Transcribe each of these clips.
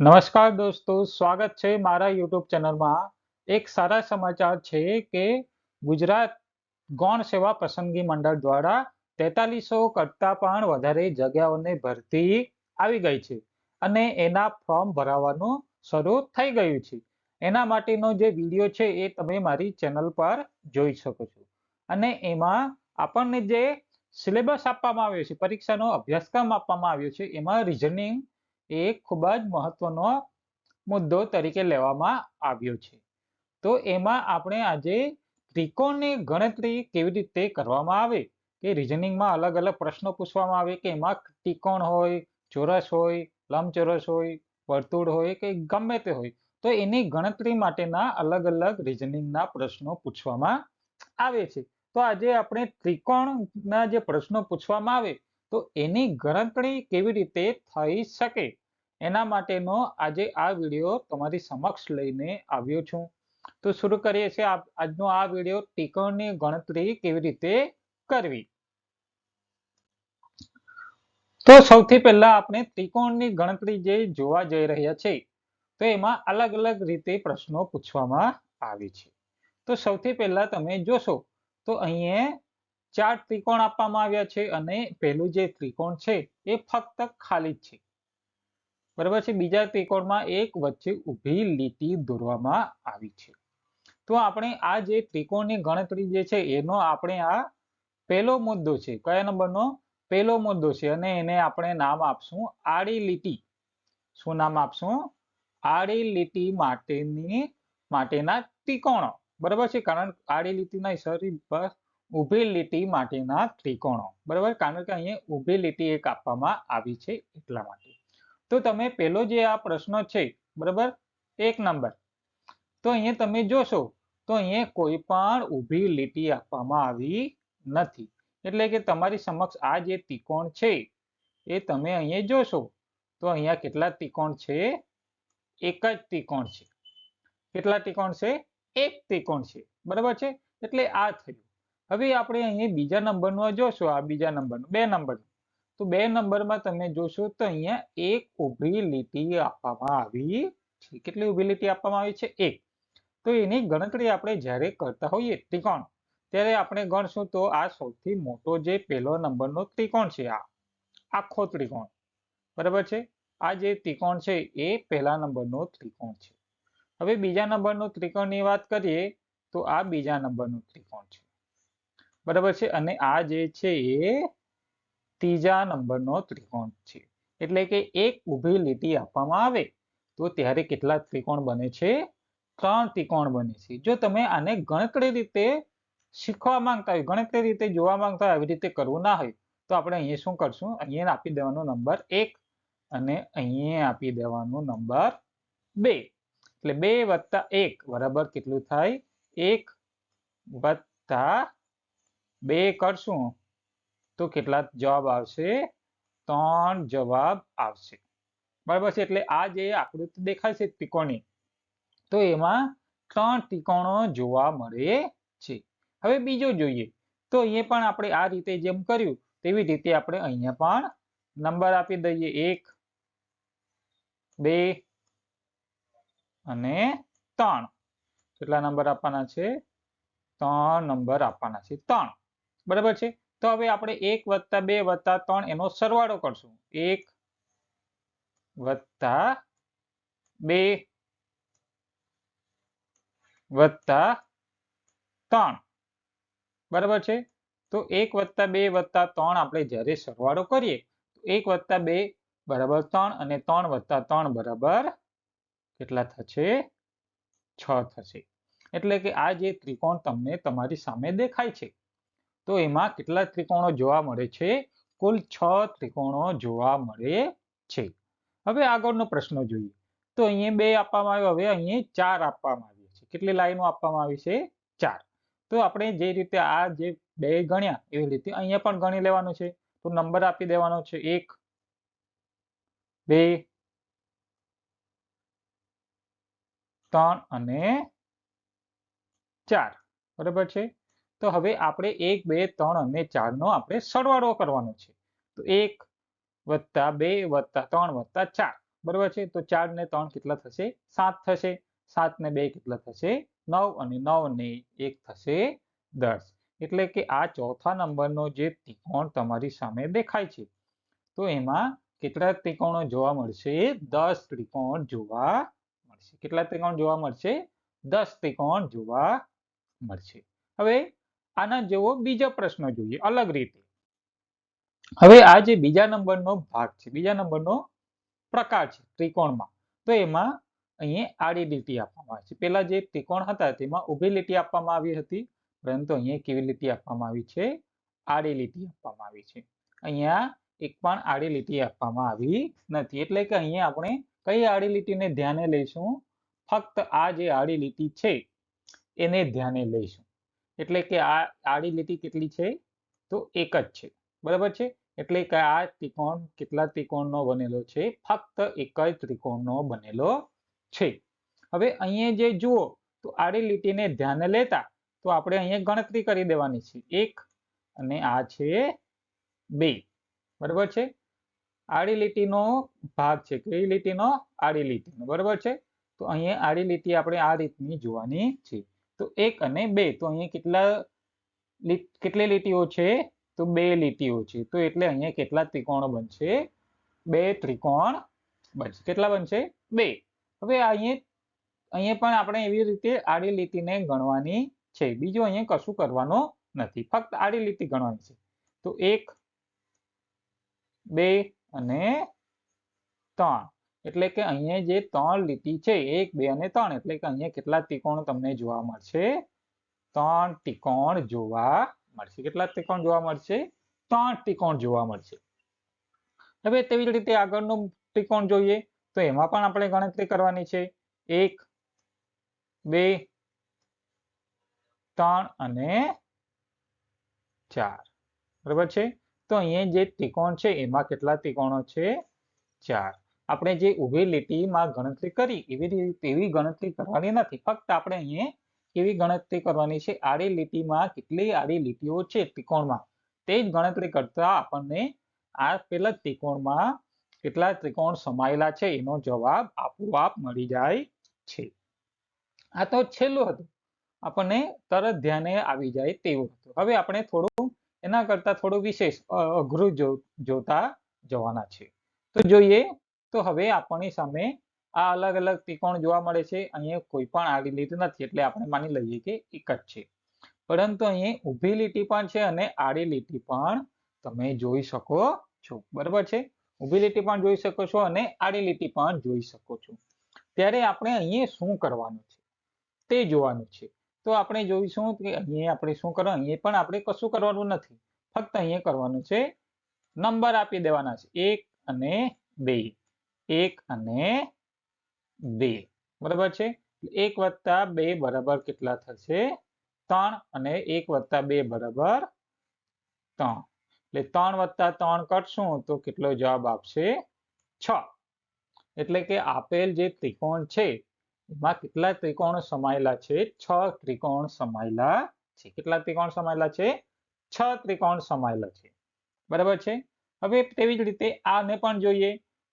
નમસ્કાર દોસ્તો, સ્વાગત છે મારા યુટ્યુબ ચેનલમાં. એક સારા સમાચાર છે કે ગુજરાત ગૌણ સેવા પસંદગી મંડળ દ્વારા તેતાલીસો કરતા પણ વધારે જગ્યાઓને ભરતી આવી ગઈ છે અને એના ફોર્મ ભરાવાનું શરૂ થઈ ગયું છે. એના માટેનો જે વીડિયો છે એ તમે મારી ચેનલ પર જોઈ શકો છો. અને એમાં આપણને જે સિલેબસ આપવામાં આવ્યો છે, પરીક્ષાનો અભ્યાસક્રમ આપવામાં આવ્યો છે, એમાં રિઝનિંગ એ ખૂબ જ મહત્વનો મુદ્દો તરીકે લેવામાં આવ્યો છે. તો એમાં આપણે આજે ત્રિકોણની ગણતરી કેવી રીતે કરવામાં આવે, કે રિઝનિંગમાં અલગ અલગ પ્રશ્નો પૂછવામાં આવે, કે એમાં ત્રિકોણ હોય, ચોરસ હોય, લંબચોરસ હોય, વર્તુળ હોય કે ગમે તે હોય, તો એની ગણતરી માટેના અલગ અલગ રિઝનિંગના પ્રશ્નો પૂછવામાં આવે છે. તો આજે આપણે ત્રિકોણના જે પ્રશ્નો પૂછવામાં આવે તો એની ગણતરી કેવી રીતે થઈ શકે? એના માટેનો આજે આ વીડિયો તમારી સમક્ષ લઈને આવ્યો છું. તો શરૂ કરીએ છીએ આજનો આ વીડિયો ત્રિકોણની ગણતરી કેવી રીતે કરવી? તો સૌથી પહેલા આપણે ત્રિકોણની ગણતરી જે જોવા જઈ રહ્યા છે, તો એમાં અલગ અલગ રીતે પ્રશ્નો પૂછવામાં આવે છે. તો સૌથી પહેલા તમે જોશો, તો અહીંયા ચાર ત્રિકોણ આપવામાં આવ્યા છે અને પહેલું જે ત્રિકોણ છે એ ફક્ત ખાલી છે. બરાબર છે? બીજા ત્રિકોણમાં એક વચ્ચે ઊભી લીટી દોરવામાં આવી છે. તો આપણે આ જે ત્રિકોણની ગણતરી જે છે એનો આપણે આ પહેલો મુદ્દો છે. કયા નંબરનો? પહેલો મુદ્દો છે અને એને આપણે નામ આપશું આડી લીટી. શું નામ આપશું? આડી લીટી માટેની, માટેના ત્રિકોણો. બરાબર છે? કારણ આડી લીટીના સોરી પર ઊભી લીટી માટેના ત્રિકોણો. બરાબર? કારણ કે અહીંયા ઊભી લીટી એક આપવામાં આવી છે એટલા માટે. તો તમે પેલો જે આ પ્રશ્ન છે, બરાબર? એક નંબર. તો અહીંયા તમે જોશો, તો અહીંયા કોઈ પણ ઊભી લીટી આપવામાં આવી નથી. એટલે કે તમારી સમક્ષ આ જે ત્રિકોણ છે, એ તમે અહીંયા જોશો, તો અહીંયા કેટલા ત્રિકોણ છે? એક જ ત્રિકોણ છે. કેટલા ત્રિકોણ છે? એક ત્રિકોણ છે. બરાબર છે? એટલે આ થયું. હવે આપણે અહીંયા બીજા નંબરનો જોશો, આ બીજા નંબરનો, બે નંબર તો બે નંબરમાં તમે જોશો તો અહીંયા એક ઊભી લીટી આપવામાં આવી છે. કેટલી ઊભી લીટી આપવામાં આવી છે? એક. તો એની ગણતરી આપણે જ્યારે કરતા હોઈએ ત્રિકોણ, ત્યારે આપણે ગણશું તો આ સૌથી મોટો જે પહેલો નંબરનો ત્રિકોણ છે, આ, આખો ત્રિકોણ. બરાબર છે? આ જે ત્રિકોણ છે એ પહેલા નંબરનો ત્રિકોણ છે. હવે બીજા નંબરનો ત્રિકોણની વાત કરીએ તો આ બીજા નંબરનું ત્રિકોણ છે. બરાબર છે? અને આ જે છે એ ત્રીજા નંબરનો ત્રિકોણ છે. એટલે કે એક ઊભી લીટી આપવામાં આવે, તો ત્યારે કેટલા ત્રિકોણ બને છે? ત્રણ ત્રિકોણ બને છે. જો તમે આને ગણતરી રીતે શીખવા માંગતા હોય, ગણતરી રીતે જોવા માંગતા હોય, આવી રીતે કરવું ના હોય, તો આપણે અહીંયા શું કરશું? અહીંયા આપી દેવાનો નંબર એક અને અહીંયા આપી દેવાનો નંબર બે. એટલે બે વત્તા એક બરાબર કેટલું થાય? એક વત્તા બે કરશું, તો કેટલા જવાબ આવશે? ત્રણ જવાબ આવશે. બરાબર છે? એટલે આ જે આકૃતિ દેખાય છે ત્રિકોણની, તો એમાં ત્રણ ત્રિકોણો જોવા મળે છે. હવે બીજો જોઈએ, તો અહીંયા પણ આપણે આ રીતે જેમ કર્યું, તેવી રીતે આપણે અહીંયા પણ નંબર આપી દઈએ. એક, બે અને ત્રણ. કેટલા નંબર આપવાના છે? ત્રણ નંબર આપવાના છે. ત્રણ. બરાબર છે? તો હવે આપણે એક વત્તા બે વત્તા ત્રણ એનો સરવાળો કરશું. એક વત્તા બે વત્તા ત્રણ. બરાબર છે? તો એક વત્તા બે વત્તા ત્રણ આપણે જ્યારે સરવાળો કરીએ એક વત્તા બે બરાબર ત્રણ અને ત્રણ વત્તા ત્રણ બરાબર કેટલા થશે? છ થશે. એટલે કે આ જે ત્રિકોણ તમને તમારી સામે દેખાય છે. તો એમાં કેટલા ત્રિકોણો જોવા મળે છે? કુલ છ ત્રિકોણો જોવા મળે છે. હવે આગળનો પ્રશ્ન જોઈએ. તો અહીંયા બે આપવામાં આવ્યો, હવે અહીંયા ચાર આપવામાં આવ્યું છે. કેટલી લાઈનો આપવામાં આવી છે? ચાર. તો આપણે જે રીતે આ જે બે ગણ્યા, એવી રીતે અહીંયા પણ ગણી લેવાનું છે. તો નંબર આપી દેવાનો છે. એક, બે, ત્રણ અને ચાર. બરાબર છે? તો હવે આપણે એક, બે, ત્રણ અને ચાર નો આપણે સરવાળો કરવાનો છે. તો એક વત્તા બે વત્તા ત્રણ વત્તા ચાર. બરાબર છે? તો ચાર ને ત્રણ કેટલા થશે? સાત થશે. સાત ને બે કેટલા થશે? નવ અને નવ ને એક થશે દસ. એટલે કે આ ચોથા નંબરનો જે ત્રિકોણ તમારી સામે દેખાય છે. તો એમાં કેટલા ત્રિકોણો જોવા મળશે? દસ ત્રિકોણ જોવા મળશે. કેટલા ત્રિકોણ જોવા મળશે? દસ ત્રિકોણ જોવા મળશે. હવે આના જેવો બીજો પ્રશ્ન જોઈએ, અલગ રીતે. હવે આ જે બીજા નંબરનો ભાગ છે, બીજા નંબરનો પ્રકાર છે, ત્રિકોણમાં. તો એમાં અહીંયા આડી લીટી આપવામાં આવી છે. પેલા જે ત્રિકોણ હતા તેમાં ઊભી લીટી આપવામાં આવી હતી, પરંતુ અહીંયા કેવી લીટી આપવામાં આવી છે? આડી લીટી આપવામાં આવી છે. અહીંયા એક પણ આડી લીટી આપવામાં આવી નથી. એટલે કે અહીંયા આપણે કઈ આડી લીટીને ધ્યાને લઈશું? ફક્ત આ જે આડી લીટી છે, એને ધ્યાને લઈશું. એટલે કે આ આડી લીટી કેટલી છે? તો એક જ છે. બરાબર છે? એટલે કે આ ત્રિકોણ કેટલા ત્રિકોણનો બનેલો છે? ફક્ત એક જ ત્રિકોણનો બનેલો છે. હવે અહીંયા જે જુઓ, તો આડી લીટીને ધ્યાને લેતા, તો આપણે અહીંયા ગણતરી કરી દેવાની છે. એક અને આ છે બે. બરાબર છે? આડી લીટીનો ભાગ છે. કઈ લીટીનો? આડી લીટીનો. બરાબર છે? તો અહીંયા આડી લીટી આપણે આ રીતની જોવાની છે. તો એક અને બે, તો અહીંયા કેટલા કેટલી લીટીઓ છે? તો બે લીટીઓ છે. તો એટલે અહીંયા કેટલા ત્રિકોણ બનશે? બે ત્રિકોણ બનશે. કેટલા બનશે? બે. હવે અહીંયા અહીંયા પણ આપણે એવી રીતે આડી લીટીને ગણવાની છે. બીજું અહીંયા કશું કરવાનું નથી. ફક્ત આડી લીટી ગણવાની છે. તો એક, બે અને ત્રણ. એટલે કે અહીંયા જે ત્રણ લીટી છે, એક, બે અને ત્રણ, એટલે કે અહીંયા કેટલા ત્રિકોણ તમને જોવા મળશે? ત્રણ ત્રિકોણ જોવા મળશે. કેટલા ત્રિકોણ જોવા મળશે? ત્રણ ત્રિકોણ જોવા મળશે. હવે તેવી જ રીતે આગળનું ત્રિકોણ જોઈએ, તો એમાં પણ આપણે ગણતરી કરવાની છે. એક, બે, ત્રણ અને ચાર. બરાબર છે? તો અહીંયા જે ત્રિકોણ છે, એમાં કેટલા ત્રિકોણો છે? ચાર. આપણે જે ઊભી લીટીમાં ગણતરી કરી, એવી રીતે એવી ગણતરી કરવાની નથી. ફક્ત આપણે અહીંયા કેવી ગણતરી કરવાની છે? આડી લીટીમાં કેટલી આડી લીટીઓ છે ત્રિકોણમાં? તે જ ગણતરી કરતા આપણને આ પેલા ત્રિકોણમાં કેટલા ત્રિકોણ સમાયેલા છે? એનો જવાબ આપોઆપ મળી જાય છે. આ તો છેલ્લું હતું. આપણને તરત ધ્યાને આવી જાય તેવું હતું. હવે આપણે થોડું એના કરતા થોડું વિશેષ અઘરું જોતા જવાના છે. તો જોઈએ તો હવે આપણી સામે આ અલગ અલગ ત્રિકોણ જોવા મળે છે. અહીંયા કોઈ પણ આડી લીટી નથી, એટલે આપણે માની લઈએ કે એક જ છે. પરંતુ અહીંયા ઊભી લીટી પણ છે અને આડી લીટી પણ તમે જોઈ શકો છો. બરાબર છે? ઊભી લીટી પણ જોઈ શકો છો અને આડી લીટી પણ જોઈ શકો છો. ત્યારે આપણે અહીંયા શું કરવાનું છે? તે જોવાનું છે. તો આપણે જોઈશું કે અહીંયા આપણે શું કરવાનું? અહીંયા પણ આપણે કશું કરવાનું નથી. ફક્ત અહીંયા કરવાનું છે. નંબર આપી દેવાના છે. એક અને બે. એક અને બે. બરાબર છે? એક વત્તા બે બરાબર કેટલા થશે? ત્રણ અને એક વત્તા બે બરાબર ત્રણ. એટલે ત્રણ વત્તા ત્રણ કરશું તો કેટલો જવાબ આપશે? છ. એટલે કે આપેલ જે ત્રિકોણ છે, એમાં કેટલા ત્રિકોણ સમાયેલા છે? છ ત્રિકોણ સમાયેલા છે. કેટલા ત્રિકોણ સમાયેલા છે? છ ત્રિકોણ સમાયેલા છે. બરાબર છે? હવે તેવી જ રીતે આને પણ જોઈએ.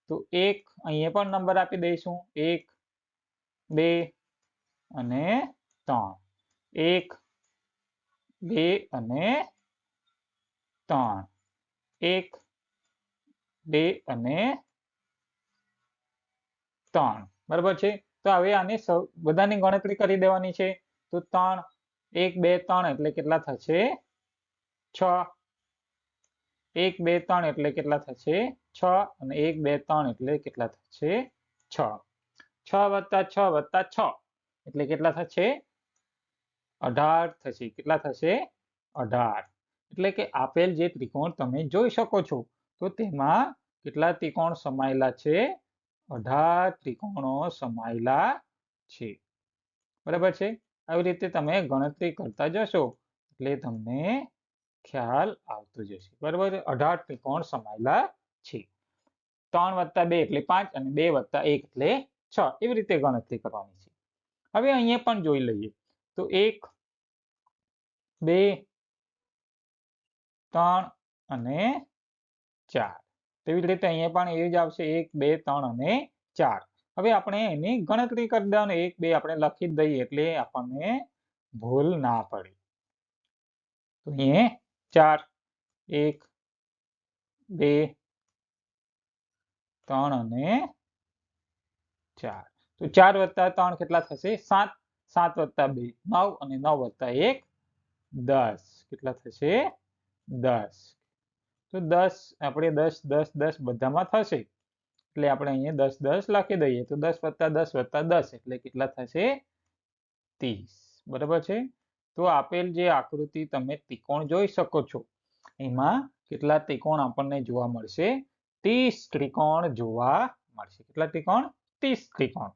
તો એક, અહીંયા પણ નંબર આપી દઈશું. એક, બે અને ત્રણ. એક, બે અને ત્રણ. એક, બે અને ત્રણ. બરાબર છે? તો હવે આને બધાની ગણતરી કરી દેવાની છે. તો ત્રણ, એક, બે, ત્રણ એટલે કેટલા થશે? છ. એક, બે, ત્રણ એટલે કેટલા થશે? છ અને એક, બે, ત્રણ એટલે કેટલા થશે? છ. છ વત્તા છ વત્તા છ એટલે કેટલા થશે? અઢાર થશે. કેટલા થશે? અઢાર. એટલે કે આપેલ જે ત્રિકોણ તમે જોઈ શકો છો. તો તેમાં કેટલા ત્રિકોણ સમાયેલા છે? અઢાર ત્રિકોણો સમાયેલા છે. બરાબર છે? આવી રીતે તમે ગણતરી કરતા જશો એટલે તમને ખ્યાલ આવતો જશે. બરાબર? અઢાર ત્રિકોણ સમાયેલા છે. ત્રણ વત્તા બે એટલે પાંચ અને બે વત્તા એક એટલે છ. એવી રીતે ગણતરી કરવાની છે. હવે અહીંયા પણ જોઈ લઈએ. તો એક, બે, ત્રણ અને ચાર. તેવી રીતે અહીંયા પણ એ જ આવશે. એક, બે, ત્રણ અને ચાર. હવે આપણે એની ગણતરી કરી દઉં એક, બે આપણે લખી દઈએ એટલે આપણને ભૂલ ના પડે. તો અહીંયા ચાર, એક, બે ત્રણ અને ચાર. તો ચાર વત્તા ત્રણ કેટલા થશે? સાત. સાત વત્તા બે. નવ અને નવ વત્તા એક. દસ. કેટલા થશે? દસ. તો દસ, આપણે દસ દસ દસ બધામાં થશે. એટલે આપણે અહીંયા દસ દસ લખી દઈએ તો દસ વત્તા દસ વત્તા દસ એટલે કેટલા થશે? ત્રીસ. બરાબર છે? તો આપેલ જે આકૃતિ તમે ત્રિકોણ જોઈ શકો છો. એમાં કેટલા ત્રિકોણ આપણને જોવા મળશે? ત્રીસ ત્રિકોણ જોવા મળશે. કેટલા ત્રિકોણ? ત્રીસ ત્રિકોણ.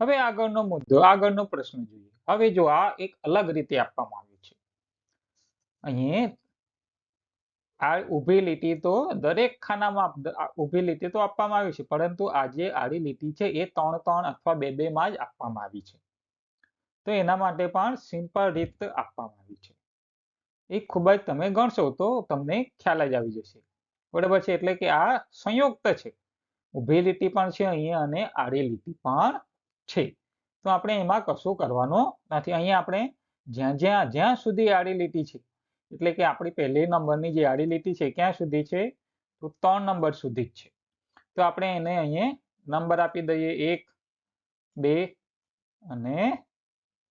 હવે આગળનો મુદ્દો, આગળનો પ્રશ્ન જોઈએ. હવે જો આ એક અલગ રીતે આપવામાં આવ્યું છે. અહીં આ ઊભી લીટી તો દરેક ખાનામાં ઊભી લીટી તો આપવામાં આવી છે, પરંતુ આજે આડી લીટી છે એ ત્રણ ત્રણ અથવા બે બે માં જ આપવામાં આવી છે. તો એના માટે પણ સિમ્પલ રીત આપવામાં આવી છે. એ ખૂબ જ તમે ગણશો તો તમને ખ્યાલ જ આવી જશે. બરાબર છે? એટલે કે આ સંયુક્ત છે. ઊભી લીટી પણ છે અહીંયા અને આડી લીટી પણ છે. તો આપણે એમાં કશું કરવાનું નથી. અહીંયા આપણે જ્યાં જ્યાં જ્યાં સુધી આડી લીટી છે, એટલે કે આપણી પહેલી નંબરની જે આડી લીટી છે, ક્યાં સુધી છે? તો ત્રણ નંબર સુધી જ છે. તો આપણે એને અહીંયા નંબર આપી દઈએ. એક, બે અને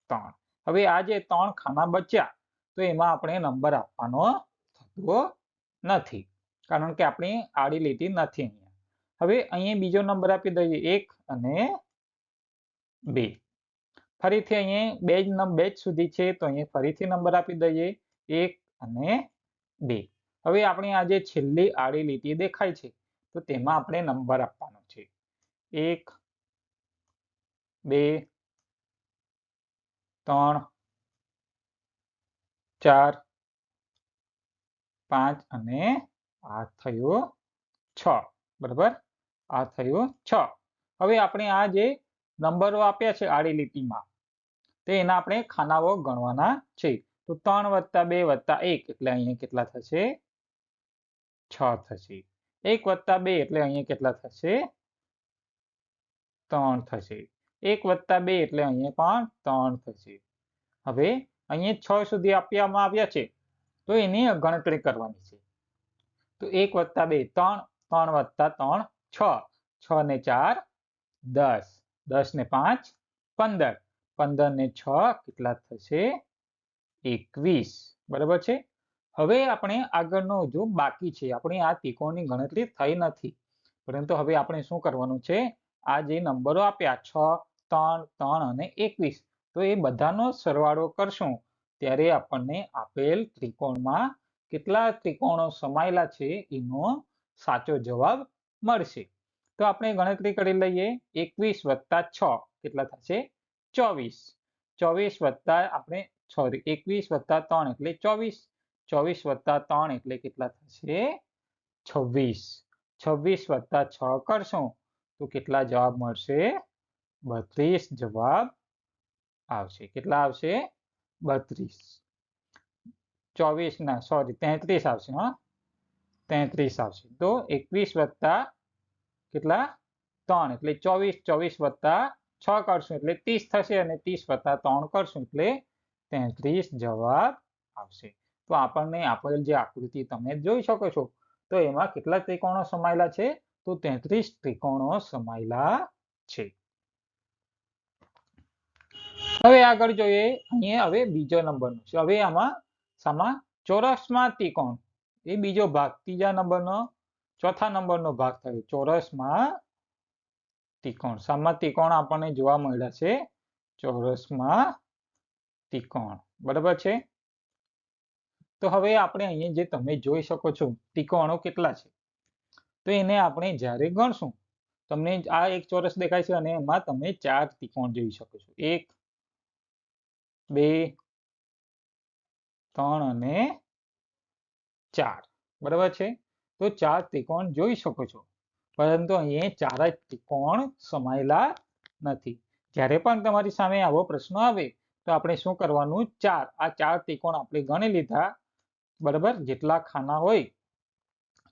ત્રણ. હવે આ જે ત્રણ ખાના બચ્યા, તો એમાં આપણે નંબર આપવાનો થતો નથી. કારણ કે આપણે આડી લીટી નથી અહીંયા. હવે અહીંયા બીજો નંબર આપી દઈએ એક અને બે. ફરીથી અહીંયા બે જ બે જ સુધી છે, તો અહીંયા ફરીથી નંબર આપી દઈએ એક અને બે. હવે આપણી આ જે છેલ્લી આડી લીટી દેખાય છે, તો તેમાં આપણે નંબર આપવાનો છે. એક, બે, ત્રણ, ચાર, પાંચ અને આ થયો છ. બરાબર? આ થયો છ. હવે આપણે આ જે નંબરો આપ્યા છે આડી લીટીમાં તે એના આપણે ખાનાઓ ગણવાના છે. તો ત્રણ વત્તા બે વત્તા એક, એટલે અહીંયા કેટલા થશે? છ થશે. એક વત્તા બે, એટલે અહીંયા કેટલા થશે? ત્રણ થશે. એક વત્તા બે, એટલે અહીંયા પણ ત્રણ થશે. હવે અહીંયા છ સુધી આપવામાં આવ્યા છે. તો એની ગણતરી કરવાની છે. તો એક વત્તા બે, ત્રણ ત્રણ વત્તા ત્રણ, છ. છ ને ચાર, દસ. દસ ને પાંચ, પંદર. પંદર ને છ કેટલા થશે? એકવીસ. બરાબર છે? હવે આપણે આગળનો જો બાકી છે, આપણે આ ત્રિકોણની ગણતરી થઈ નથી. પરંતુ હવે આપણે શું કરવાનું છે? આ જે નંબરો આપ્યા, છ, ત્રણ ત્રણ અને એકવીસ. તો એ બધાનો સરવાળો કરશું. ત્યારે આપણને આપેલ ત્રિકોણમાં કેટલા ત્રિકોણો સમાયેલા છે એનો સાચો જવાબ મળશે. તો આપણે ગણતરી કરી લઈએ. એકવીસ વત્તા છ કેટલા થશે? ચોવીસ. ચોવીસ વત્તા આપણે સોરી એકવીસ વત્તા ત્રણ એટલે ચોવીસ. ચોવીસ વત્તા ત્રણ એટલે કેટલા થશે? છવ્વીસ. છવ્વીસ વત્તા છ કરશું. તો કેટલા જવાબ મળશે? બત્રીસ જવાબ આવશે. કેટલા આવશે? બત્રીસ. ચોવીસ ના સોરી તેત્રીસ આવશે, હા. તેત્રીસ આવશે. તો એકવીસ વત્તા કેટલા? ત્રણ, એટલે ચોવીસ ચોવીસ વત્તા છ કરશું, એટલે ત્રીસ થશે અને ત્રીસ વત્તા ત્રણ કરશું, એટલે તેત્રીસ જવાબ આવશે. તો આપણને આપેલ જે આકૃતિ તમે જોઈ શકો છો, તો એમાં કેટલા ત્રિકોણો સમાયેલા છે? તો તેત્રીસ ત્રિકોણો સમાયેલા છે. હવે આગળ જોઈએ, અહીંયા હવે બીજો નંબરનો છે. હવે આમાં સામા ચોરસમાં ત્રિકોણ એ બીજો ભાગ, ત્રીજા નંબરનો, ચોથા નંબરનો ભાગ થયો. ચોરસમાં ત્રિકોણ સામા ત્રિકોણ આપણને જોવા મળ્યા છે? ચોરસમાં ત્રિકોણ બરાબર છે? તો હવે આપણે અહીંયા જે તમે જોઈ શકો છો, ત્રિકોણો કેટલા છે? તો એને આપણે જ્યારે ગણશું, તમને આ એક ચોરસ દેખાય છે અને એમાં તમે ચાર ત્રિકોણ જોઈ શકો છો. એક, બે ત્રણ અને ચાર. બરાબર છે? તો ચાર ત્રિકોણ જોઈ શકો છો. પરંતુ અહીંયા ચાર જ ત્રિકોણ સમાયેલા નથી. જ્યારે પણ તમારી સામે આવો પ્રશ્ન આવે, તો આપણે શું કરવાનું? ચાર. આ ચાર ત્રિકોણ આપણે ગણી લીધા. બરાબર? જેટલા ખાના હોય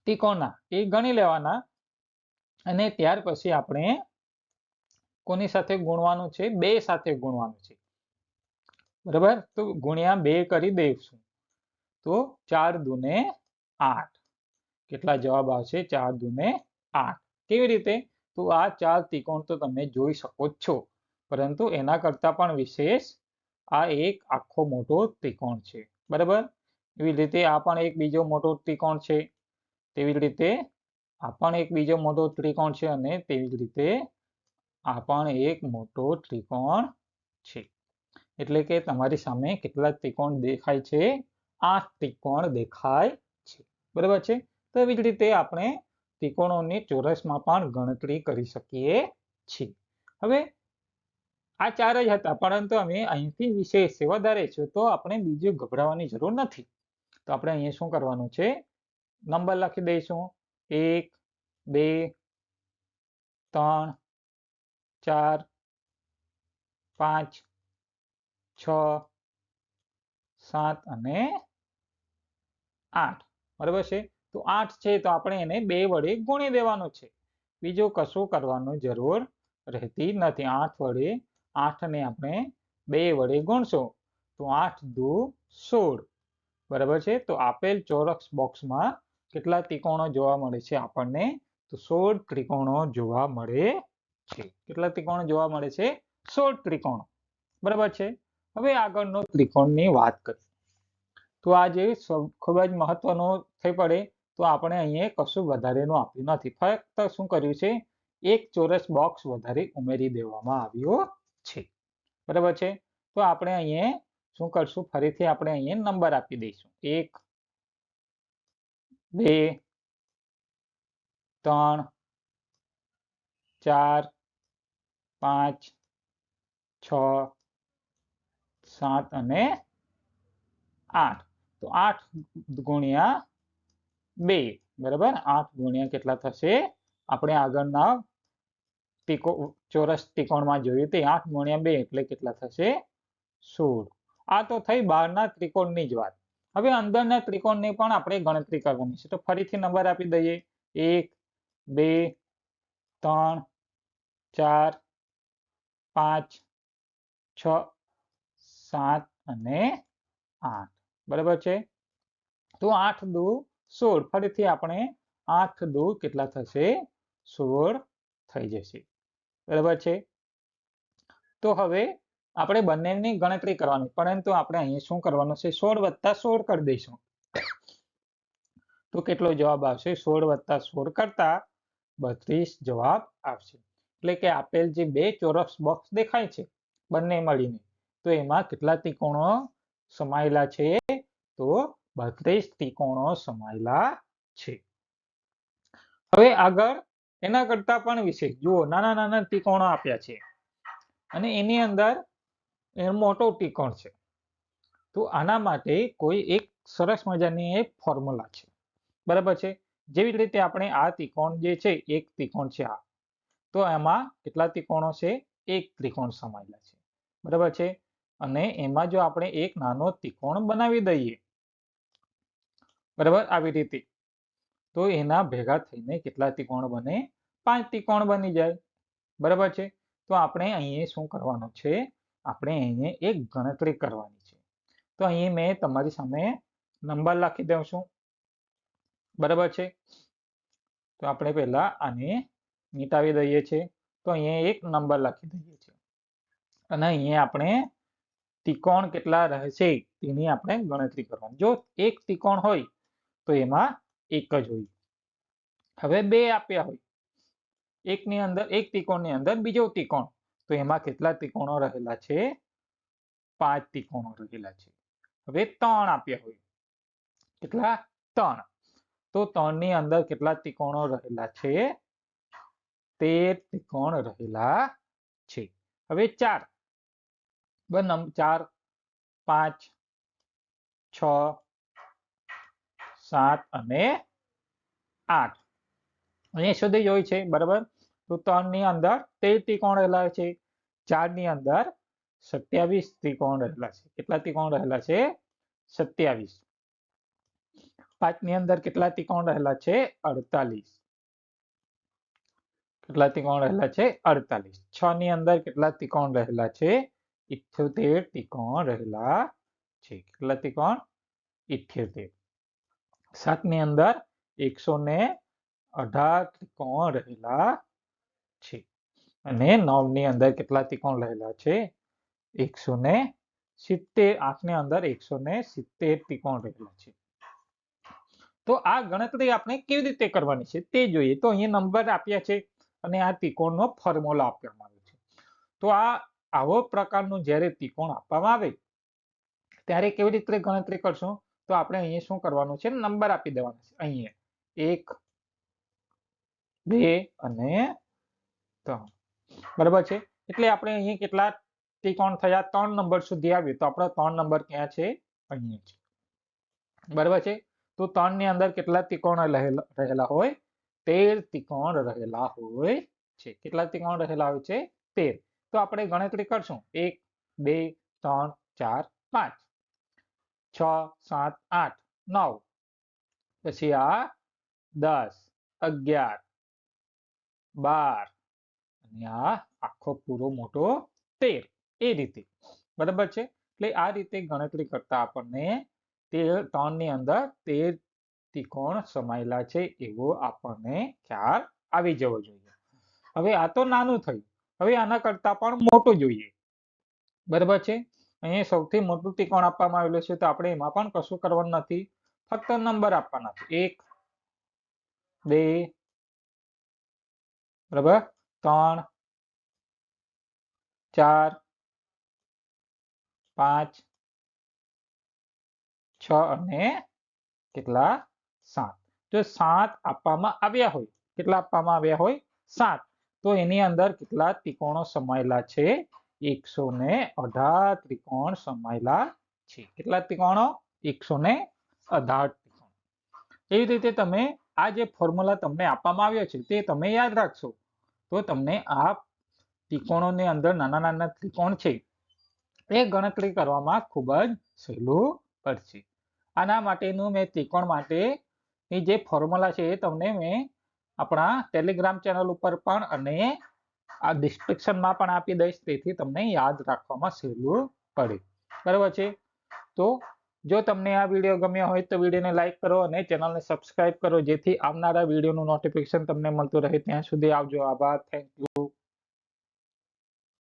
ત્રિકોણના, એ ગણી લેવાના. અને ત્યાર પછી આપણે કોની સાથે ગુણવાનું છે? બે સાથે ગુણવાનું છે. બરાબર? તો ગુણ્યા બે કરી દઈશું. તો ચાર દુને આઠ. કેટલા જવાબ આવશે? ચાર દુને આઠ. કેવી રીતે? તો આ ચાર ત્રિકોણ તો તમે જોઈ શકો છો. પરંતુ એના કરતા પણ વિશેષ આ એક આખો મોટો ત્રિકોણ છે. બરાબર? એવી રીતે આ પણ એક બીજો મોટો ત્રિકોણ છે. તેવી રીતે આ પણ એક બીજો મોટો ત્રિકોણ છે અને તેવી રીતે આ પણ એક મોટો ત્રિકોણ છે. એટલે કે તમારી સામે કેટલા ત્રિકોણ દેખાય છે. આઠ ત્રિકોણ દેખાય છે. બરાબર છે? તો એવી જ રીતે આપણે ત્રિકોણોની ચોરસમાં પણ ગણતરી કરી શકીએ છીએ. હવે આ ચાર જ હતા, પરંતુ અમે અહીંથી વિશેષ વધારે છે તો આપણે બીજું ગભરાવાની જરૂર નથી. તો આપણે અહીંયા શું કરવાનું છે? નંબર લખી દઈશું. એક, બે, ત્રણ, ચાર, પાંચ છ, સાત અને આઠ. બરાબર છે? તો આઠ છે તો આપણે એને બે વડે ગુણી દેવાનું છે. બીજું કશું કરવાનું જરૂર રહેતી નથી. આઠ વડે આઠને આપણે બે વડે ગુણશું. તો આઠ દુ સોળ. બરાબર છે? તો આપેલ ચોરસ બોક્સમાં કેટલા ત્રિકોણો જોવા મળે છે આપણને? તો સોળ ત્રિકોણો જોવા મળે છે. કેટલા ત્રિકોણો જોવા મળે છે? સોળ ત્રિકોણો. બરાબર છે? હવે આગળનો ત્રિકોણની વાત કરીએ. તો આ જે ખૂબ જ મહત્વનો થઈ પડે તો આપણે અહીંયા કશું વધારેનું આપ્યું નથી. ફક્ત શું કર્યું છે? એક ચોરસ બોક્સ વધારે ઉમેરી દેવામાં આવ્યો છે. બરાબર છે? તો આપણે અહીંયા શું કરશું? ફરીથી આપણે અહીંયા નંબર આપી દઈશું. એક, બે, ત્રણ, ચાર, પાંચ, છ સાત અને આઠ તો આઠ ગુણ્યા બે બરાબર આઠ ગુણ્યા કેટલા થશે આપણે આગળના ત્રિકો ચોરસ ત્રિકોણમાં જોયું તે આઠ ગુણ્યા બે એટલે કેટલા થશે સોળ આ તો થઈ બહારના ત્રિકોણની જ વાત હવે અંદરના ત્રિકોણની પણ આપણે ગણતરી કરવાની છે। તો ફરીથી નંબર આપી દઈએ। એક, બે, ત્રણ, ચાર, પાંચ, છ સાત અને આઠ. બરાબર છે? તો આઠ દુ સોળ. ફરીથી આપણે આઠ દુ કેટલા થશે? સોળ થઈ જશે. બરાબર છે? તો હવે આપણે બંનેની ગણતરી કરવાની. પરંતુ આપણે અહીંયા શું કરવાનું છે? સોળ વત્તા સોળ કરી દઈશું. તો કેટલો જવાબ આવશે? સોળ વત્તા સોળ કરતા બત્રીસ જવાબ આવશે. એટલે કે આપેલ જે બે ચોરસ બોક્સ દેખાય છે, બંને મળીને. તો એમાં કેટલા ત્રિકોણો સમાયેલા છે? તો બત્રીસ ત્રિકોણો સમાયેલા છે. હવે આગળ એના કરતા પણ વિશેષ જુઓ. નાના નાના ત્રિકોણો આપ્યા છે. અને એની અંદર મોટો ત્રિકોણ છે. તો આના માટે કોઈ એક સરસ મજાની એક ફોર્મ્યુલા છે. બરાબર છે? જેવી રીતે આપણે આ ત્રિકોણ જે છે, એક ત્રિકોણ છે આ. તો એમાં કેટલા ત્રિકોણો છે? એક ત્રિકોણ સમાયેલા છે. બરાબર છે? અને એમાં જો આપણે એક નાનો ત્રિકોણ બનાવી દઈએ, બરાબર? આવી રીતે. તો એના ભેગા થઈને કેટલા ત્રિકોણ બને? પાંચ ત્રિકોણ બની જાય. બરાબર છે? તો આપણે અહીંયા શું કરવાનું છે? આપણે અહીંયા એક ગણતરી કરવાની છે. તો અહીં મેં તમારી સામે નંબર લખી દઉં છું. બરાબર છે? તો આપણે પહેલા આને મિટાવી દઈએ છીએ. તો અહીંયા એક નંબર લખી દઈએ છીએ. અને અહીંયા આપણે ત્રિકોણ કેટલા રહેશે તેની આપણે ગણતરી કરવાની. જો એક ત્રિકોણ હોય, તો એમાં એક જ હોય. હવે બે આપ્યા હોય. એકની અંદર, એક ત્રિકોણની અંદર બીજો ત્રિકોણ. તો એમાં કેટલા ત્રિકોણો રહેલા છે? પાંચ ત્રિકોણો રહેલા છે. હવે ત્રણ આપ્યા હોય. કેટલા? ત્રણ. તો ત્રણની અંદર કેટલા ત્રિકોણો રહેલા છે? તેર ત્રિકોણ રહેલા છે. હવે ચાર. બનમ ચાર, પાંચ, છ, સાત અને આઠ. અહીંયા સુધી જોઈ છે, બરાબર? તો ત્રણની અંદર તેર ત્રિકોણ રહેલા છે. ચારની અંદર સત્યાવીસ ત્રિકોણ રહેલા છે. કેટલા ત્રિકોણ રહેલા છે? સત્યાવીસ. પાંચની અંદર કેટલા ત્રિકોણ રહેલા છે? અડતાલીસ. કેટલા ત્રિકોણ રહેલા છે? અડતાલીસ. છ ની અંદર કેટલા ત્રિકોણ રહેલા છે? ઇઠ્યોતેર ત્રિકોણ રહેલા છે. કેટલા ત્રિકોણ? ઇઠ્યોતેર. સાતની અંદર એકસો ને અઢાર ત્રિકોણ રહેલા છે. અને નવની અંદર કેટલા ત્રિકોણ રહેલા છે? એકસો ને સિત્તેર. આઠની અંદર એકસો ને સિત્તેર ત્રિકોણ રહેલા છે. તો આ ગણતરી આપણે કેવી રીતે કરવાની છે તે જોઈએ. તો અહીંયા નંબર આપ્યા છે અને આ ત્રિકોણનો ફોર્મ્યુલા આપવામાં આવ્યો છે. તો આ આવો પ્રકારનું જ્યારે ત્રિકોણ આપવામાં આવે, ત્યારે કેવી રીતે ગણતરી કરશું? તો આપણે અહીંયા શું કરવાનું છે? નંબર આપી દેવાનો છે. અહીંયા એક, બે અને ત્રણ. બરાબર છે? એટલે આપણે અહીંયા કેટલા ત્રિકોણ થયા? ત્રણ નંબર સુધી આવ્યું. તો આપણો ત્રણ નંબર ક્યાં છે? અહીંયા છે. બરાબર છે? તો ત્રણની અંદર કેટલા ત્રિકોણ રહેલા હોય? તેર ત્રિકોણ રહેલા હોય છે. કેટલા ત્રિકોણ રહેલા હોય છે? તેર. તો આપણે ગણતરી કરશું. એક, બે, ત્રણ, ચાર, પાંચ. છ, સાત, આઠ, નવ. પછી આ દસ, અગિયાર, બાર. અને આ આખો પૂરો મોટો તેર. એ રીતે. બરાબર છે? એટલે આ રીતે ગણતરી કરતા આપણને તેર ત્રણની અંદર તેર ત્રિકોણ સમાયેલા છે એવો આપણને ખ્યાલ આવી જવો જોઈએ. હવે આ તો નાનું થયું. હવે આના કરતા પણ મોટું જોઈએ. બરાબર છે? અહીંયા સૌથી મોટું ત્રિકોણ આપવામાં આવેલું છે તો આપણે એમાં પણ કશું કરવાનું નથી. ફક્ત નંબર આપવાના છે. એક, બે, બરાબર? ત્રણ, ચાર, પાંચ, છ અને કેટલા? સાત. જો સાત આપવામાં આવ્યા હોય, કેટલા આપવામાં આવ્યા હોય? સાત. તો એની અંદર કેટલા ત્રિકોણો સમાયેલા છે? એકસો ને અઢાર ત્રિકોણ સમાયેલા છે. કેટલા ત્રિકોણો? એકસો ને અઢાર ત્રિકોણ. એવી રીતે તમે આ જે ફોર્મ્યુલા તમને આપવામાં આવ્યો છે તે તમે યાદ રાખશો. તો તમને આ ત્રિકોણોની અંદર નાના નાના ત્રિકોણ છે એ ગણતરી કરવામાં ખૂબ જ સહેલું પડશે. આના માટેનું મેં ત્રિકોણ માટે જે ફોર્મ્યુલા છે એ તમને મેં આપણા ટેલિગ્રામ ચેનલ ઉપર પણ અને આ ડિસ્ક્રિપ્શનમાં પણ આપી દઈશ, તેથી તમને યાદ રાખવામાં સહેલું પડે. બરાબર છે? તો જો તમને આ વીડિયો ગમ્યો હોય તો વિડીયોને લાઈક કરો અને ચેનલને સબસ્ક્રાઇબ કરો, જેથી આવનારા વિડીયોનું નોટિફિકેશન તમને મળતું રહે. ત્યાં સુધી આવજો. આભાર. Thank you